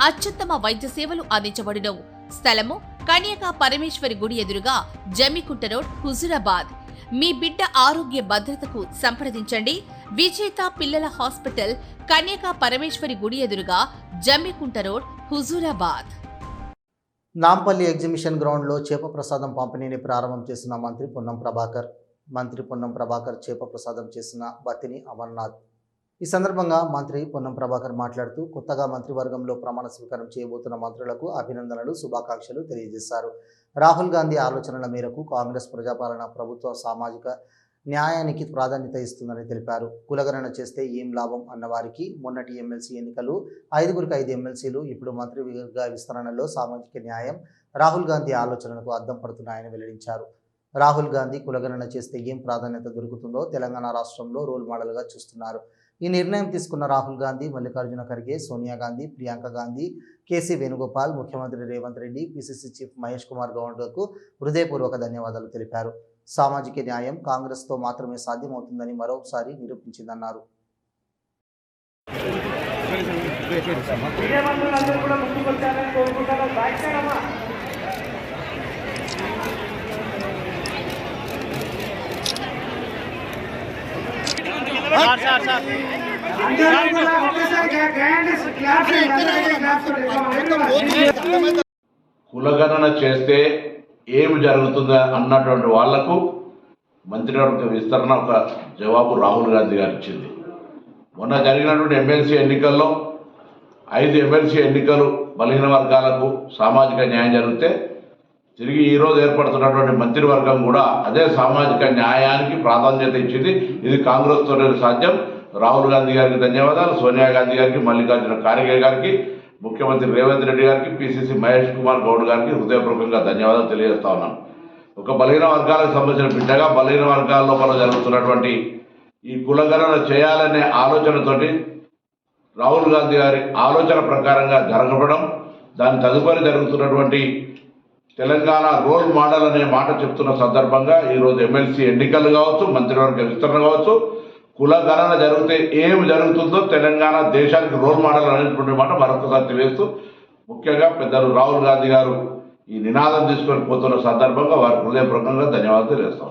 అత్యుత్తమ వైద్య సేవలు అందించబడును. స్థలము కన్యకా పరమేశ్వరి గుడి ఎదురుగా జమ్మికుంట రోడ్ హుజురాబాద్. మీ బిడ్డ ఆరోగ్య భద్రతకు సంప్రదించండి. విజేత పిల్లల హాస్పిటల్ కన్యకా పరమేశ్వరి గుడి ఎదురుగా జమ్మికుంట రోడ్ హుజూరాబాద్. నాంపల్లి ఎగ్జిబిషన్ గ్రౌండ్లో చేప ప్రసాదం పంపిణీని ప్రారంభం చేసిన మంత్రి పొన్నం ప్రభాకర్ మంత్రి పొన్నం ప్రభాకర్ చేప ప్రసాదం చేసిన బతిని అమర్నాథ్. ఈ సందర్భంగా మంత్రి పొన్నం ప్రభాకర్ మాట్లాడుతూ కొత్తగా మంత్రివర్గంలో ప్రమాణ స్వీకారం చేయబోతున్న మంత్రులకు అభినందనలు శుభాకాంక్షలు తెలియజేశారు. రాహుల్ గాంధీ ఆలోచనల మేరకు కాంగ్రెస్ ప్రజాపాలన ప్రభుత్వ సామాజిక న్యాయానికి ప్రాధాన్యత ఇస్తుందని తెలిపారు. కులగణన చేస్తే ఏం లాభం అన్నవారికి మొన్నటి ఎమ్మెల్సీ ఎన్నికలు ఐదుగురికి ఐదు ఎమ్మెల్సీలు ఇప్పుడు మంత్రివర్గ విస్తరణలో సామాజిక న్యాయం రాహుల్ గాంధీ ఆలోచనలకు అద్దం పడుతున్నాయని వెల్లడించారు. రాహుల్ గాంధీ కులగణన చేస్తే ఏం ప్రాధాన్యత దొరుకుతుందో తెలంగాణ రాష్ట్రంలో రోల్ మోడల్గా చూస్తున్నారు. ఈ నిర్ణయం తీసుకున్న రాహుల్ గాంధీ మల్లికార్జున ఖర్గే సోనియా గాంధీ ప్రియాంక గాంధీ కేసీ వేణుగోపాల్ ముఖ్యమంత్రి రేవంత్ రెడ్డి పిసిసి చీఫ్ మహేష్ కుమార్ గౌడ్కు హృదయపూర్వక ధన్యవాదాలు తెలిపారు. సామాజిక న్యాయం కాంగ్రెస్తో మాత్రమే సాధ్యమవుతుందని మరోసారి నిరూపించిందన్నారు. కూడా కులగణన చేస్తే ఏమి జరుగుతుందా అన్నటువంటి వాళ్ళకు మంత్రివర్గ విస్తరణ ఒక జవాబు రాహుల్ గాంధీ గారు ఇచ్చింది. మొన్న జరిగినటువంటి ఎమ్మెల్సీ ఎన్నికల్లో ఐదు ఎమ్మెల్సీ ఎన్నికలు బలహీన వర్గాలకు సామాజిక న్యాయం జరిగితే తిరిగి ఈరోజు ఏర్పడుతున్నటువంటి మంత్రివర్గం కూడా అదే సామాజిక న్యాయానికి ప్రాధాన్యత ఇచ్చింది. ఇది కాంగ్రెస్తోనే సాధ్యం. రాహుల్ గాంధీ గారికి ధన్యవాదాలు. సోనియా గాంధీ గారికి మల్లికార్జున ఖార్గే గారికి ముఖ్యమంత్రి రేవంత్ రెడ్డి గారికి పిసిసి మహేష్ కుమార్ గౌడ్ గారికి హృదయపూర్వకంగా ధన్యవాదాలు తెలియజేస్తా ఉన్నాను ఒక బలహీన వర్గాలకు సంబంధించిన బిడ్డగా బలహీన వర్గాల్లో మనం జరుగుతున్నటువంటి ఈ కులగణన చేయాలనే ఆలోచనతోటి రాహుల్ గాంధీ గారి ఆలోచన ప్రకారంగా జరగడం దాని తదుపరి జరుగుతున్నటువంటి తెలంగాణ రోల్ మోడల్ అనే మాట చెప్తున్న సందర్భంగా ఈరోజు ఎమ్మెల్సీ ఎన్నికలు కావచ్చు మంత్రివర్గ విస్తరణ కావచ్చు కుల గణన జరిగితే ఏం జరుగుతుందో తెలంగాణ దేశానికి రోల్ మోడల్ అనేటువంటి మాట మరొకసారి తెలియస్తూ ముఖ్యంగా పెద్దలు రాహుల్ గాంధీ గారు ఈ నినాదం తీసుకొని పోతున్న సందర్భంగా వారికి హృదయపూర్వకంగా ధన్యవాదాలు తెలియస్తాం